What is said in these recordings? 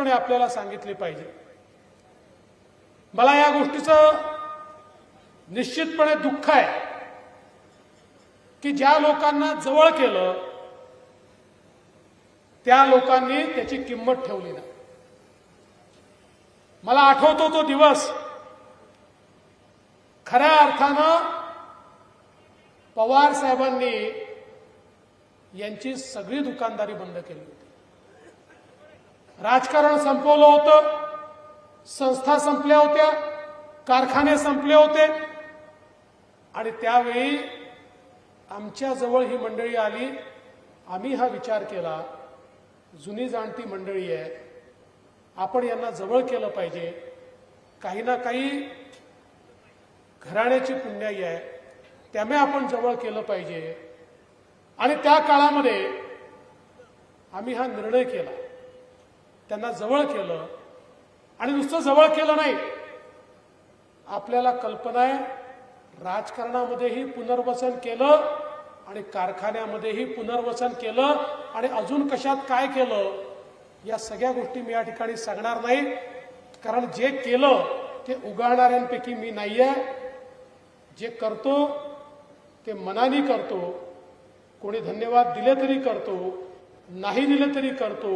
निश्चितपणे आपल्याला सांगितली पाहिजे. मला या गोष्टीचं निश्चितपणे दुःख आहे की ज्या लोकांना जवळ केलं त्या लोकांनी त्याची किंमत ठेवली नाही. मला आठवतो तो दिवस. खऱ्या अर्थानं पवार साहेबांनी यांची सगळी दुकानदारी बंद केली. राजकारण संपवलं होतं. संस्था संपल्या होत्या. कारखाने संपले होते. आणि त्यावेळी आमच्याजवळ ही मंडळी आली. आम्ही हा विचार केला जुनी जाणती मंडळी आहे. आपण यांना जवळ केलं पाहिजे. काही ना काही घराण्याची पुण्याई आहे. त्यामुळे आपण जवळ केलं पाहिजे. आणि त्या काळामध्ये आम्ही हा निर्णय केला. त्यांना जवळ केलं आणि नुसतं जवळ केलं नाही. आपल्याला कल्पना आहे राजकारणामध्येही पुनर्वसन केलं आणि कारखान्यामध्येही पुनर्वसन केलं आणि अजून कशात काय केलं या सगळ्या गोष्टी मी या ठिकाणी सांगणार नाही. कारण जे केलं ते उगाळणाऱ्यांपैकी मी नाही आहे जे करतो ते मनाने करतो. कोणी धन्यवाद दिले तरी करतो नाही दिले तरी करतो.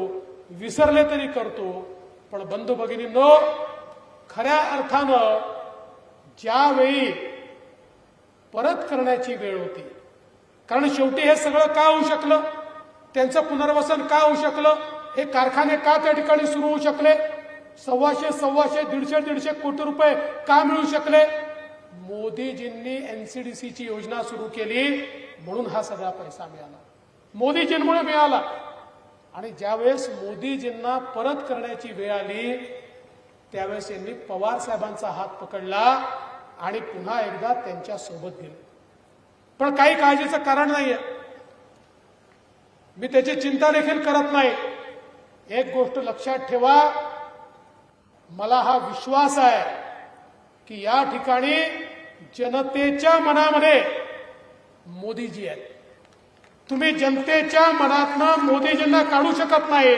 विसरले तरी करतो पण बंधू भगिनींनो खऱ्या अर्थानं ज्यावेळी परत करण्याची वेळ होती कारण शेवटी हे सगळं का होऊ शकलं? त्यांचं पुनर्वसन का होऊ शकलं? हे कारखाने का त्या ठिकाणी सुरू होऊ शकले? सव्वाशे सव्वाशे दीडशे दीडशे कोटी रुपये का मिळू शकले? मोदीजींनी एनसीडीसीची योजना सुरू केली म्हणून हा सगळा पैसा मिळाला. मोदीजींमुळे मिळाला. आणि ज्यावेळेस मोदीजींना परत करण्याची वेळ आली त्यावेळेस यांनी पवार साहेबांचा हात पकडला आणि पुन्हा एकदा त्यांच्यासोबत गेले. पण काही काळजीचं कारण नाहीये. मी त्याची चिंता देखील करत नाही. एक गोष्ट लक्षात ठेवा मला हा विश्वास आहे की या ठिकाणी जनतेच्या मनामध्ये मोदीजी आहेत. तुम्ही जनतेच्या मनातनं मोदीजींना काढू शकत नाही.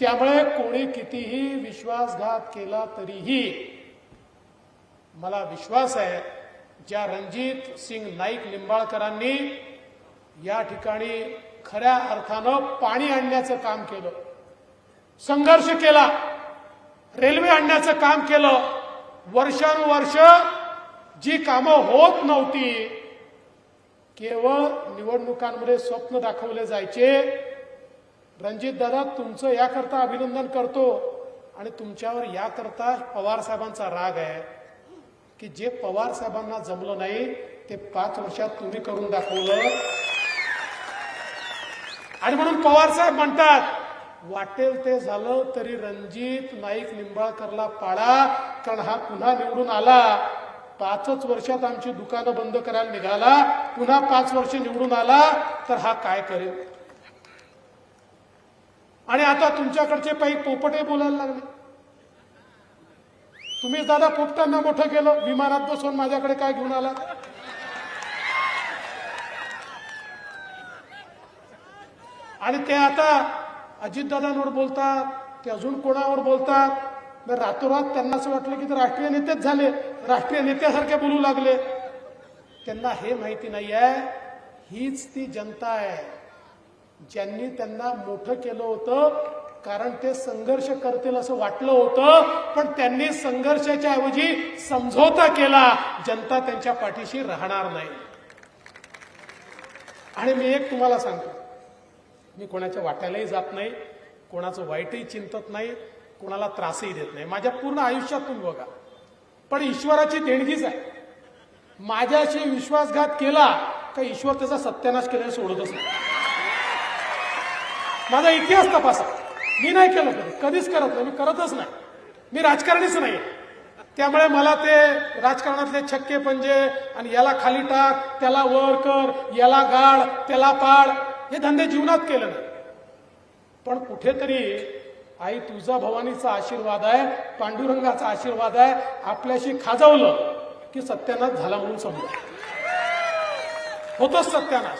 त्यामुळे कोणी कितीही विश्वासघात केला तरीही मला विश्वास आहे ज्या रणजित सिंग नाईक लिंबाळकरांनी या ठिकाणी खऱ्या अर्थानं पाणी आणण्याचं काम केलं संघर्ष केला रेल्वे आणण्याचं काम केलं. वर्षानुवर्ष जी कामं होत नव्हती केवळ निवडणुकांमध्ये स्वप्न दाखवले जायचे. रणजित दादा तुमचं याकरता अभिनंदन करतो. आणि तुमच्यावर याकरता पवार साहेबांचा राग आहे की जे पवार साहेबांना जमलं नाही ते पाच वर्षात तुम्ही करून दाखवलं. आणि म्हणून पवार साहेब म्हणतात वाटेल ते झालं तरी रणजित नाईक निंबाळकरला पाळा कारण हा पुन्हा निवडून आला. पाचच वर्षात आमची दुकानं बंद करायला निघाला पुन्हा पाच वर्ष निवडून आला तर हा काय करेल? आणि आता तुमच्याकडचे काही पोपटे बोलायला लागले. तुम्ही दादा पोपटांना मोठं केलं विमानात बसून माझ्याकडे काय घेऊन आला? आणि ते आता अजितदादांवर बोलतात ते अजून कोणावर बोलतात? तर रातोरात त्यांना असं वाटलं की ते राष्ट्रीय नेतेच झाले. राष्ट्रीय नेत्यासारखे बोलू लागले. त्यांना हे माहिती नाही आहे हीच ती जनता आहे. ज्यांनी त्यांना मोठं केलं होतं कारण ते संघर्ष करतील असं वाटलं होतं पण त्यांनी संघर्षाच्या ऐवजी समझोता केला जनता त्यांच्या पाठीशी राहणार नाही. आणि मी एक तुम्हाला सांगतो. मी कोणाच्या वाट्यालाही जात नाही कोणाचं वाईटही चिंतत नाही कोणाला त्रासही देत नाही. माझ्या पूर्ण आयुष्यात तुम्ही बघा. पण ईश्वराची देणगीच आहे. माझ्याशी विश्वासघात केला का ईश्वर त्याचा सत्यानाश केल्याने सोडतच नाही. माझा इतिहास तपासा. मी नाही केलं कधी. कधीच करत नाही. मी करतच नाही. मी राजकारणीच नाही त्यामुळे मला ते राजकारणातले छक्के पंजे आणि याला खाली टाक त्याला वर कर याला गाड त्याला पाड हे धंदे जीवनात केले नाही. पण कुठेतरी आई तुळजा भवानीचा आशीर्वाद आहे पांडुरंगाचा आशीर्वाद आहे आपल्याशी खाजवलं की सत्यानाश झाला म्हणून समजा. होतोच सत्यानाश.